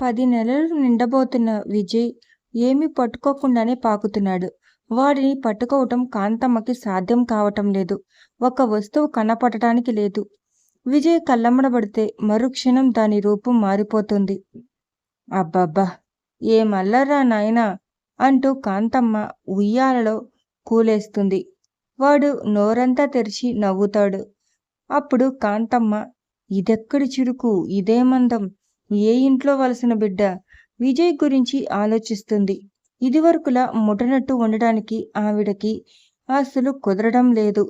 పది నెలలు నిండబోతున్న విజయ్ ఏమీ పట్టుకోకుండానే పాకుతున్నాడు. వాడిని పట్టుకోవటం కాంతమ్మకి సాధ్యం కావటం లేదు. ఒక వస్తువు కనపడటానికి లేదు. విజయ్ కళ్ళమ్మడబడితే మరుక్షణం దాని రూపం మారిపోతుంది. అబ్బబ్బా! ఏమల్లరా నాయనా అంటూ కాంతమ్మ ఉయ్యాలలో కూలేస్తుంది. వాడు నోరంతా తెరిచి నవ్వుతాడు. అప్పుడు కాంతమ్మ ఇదెక్కడి చిరుకు, ఇదే మందం ఏ ఇంట్లో వలసిన బిడ్డ విజయ్ గురించి ఆలోచిస్తుంది. ఇదివరకులా ముటనట్టు ఉండడానికి ఆవిడకి అసలు కుదరడం లేదు.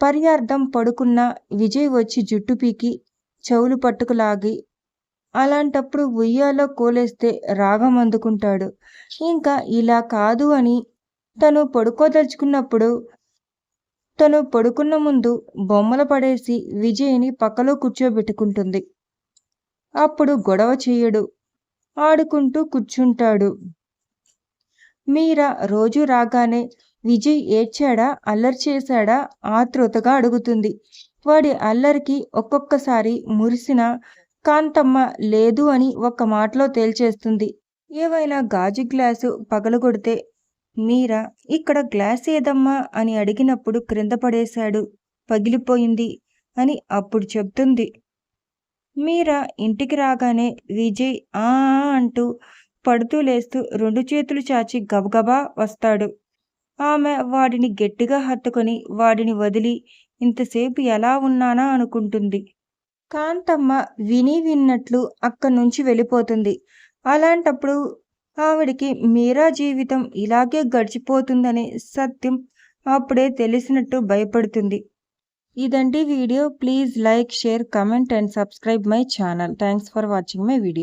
పర్యార్థం పడుకున్న విజయ్ వచ్చి జుట్టు పీకి చెవులు పట్టుకులాగి అలాంటప్పుడు ఉయ్యాలో కోలేస్తే రాగం అందుకుంటాడు. ఇంకా ఇలా కాదు అని తను పడుకోదలుచుకున్నప్పుడు తను పడుకున్న ముందు బొమ్మలు పడేసి విజయ్ని పక్కలో కూర్చోబెట్టుకుంటుంది. అప్పుడు గొడవ చెయ్యడు. ఆడుకుంటూ కూర్చుంటాడు. మీరా రోజు రాగానే విజయ్ ఏడ్చాడా, అల్లరి చేశాడా ఆతృతగా అడుగుతుంది. వాడి అల్లరికి ఒక్కొక్కసారి మురిసిన కాంతమ్మ లేదు అని ఒక మాటలో తేల్చేస్తుంది. ఏవైనా గాజు గ్లాసు పగలగొడితే మీరా ఇక్కడ గ్లాస్ ఏదమ్మా అని అడిగినప్పుడు క్రింద పడేశాడు, పగిలిపోయింది అని అప్పుడు చెప్తుంది. మీరా ఇంటికి రాగానే విజయ్ ఆ అంటూ పడుతూ లేస్తూ రెండు చేతులు చాచి గబగబా వస్తాడు. ఆమె వాడిని గట్టిగా హత్తుకొని వాడిని వదిలి ఇంతసేపు ఎలా ఉన్నానా అనుకుంటుంది. కాంతమ్మ విని విన్నట్లు అక్కడి నుంచి వెళ్ళిపోతుంది. అలాంటప్పుడు ఆవిడకి మీరా జీవితం ఇలాగే గడిచిపోతుందనే సత్యం అప్పుడే తెలిసినట్టు భయపడుతుంది. ఇదండి video. Please like share comment and subscribe my channel. Thanks for watching my video.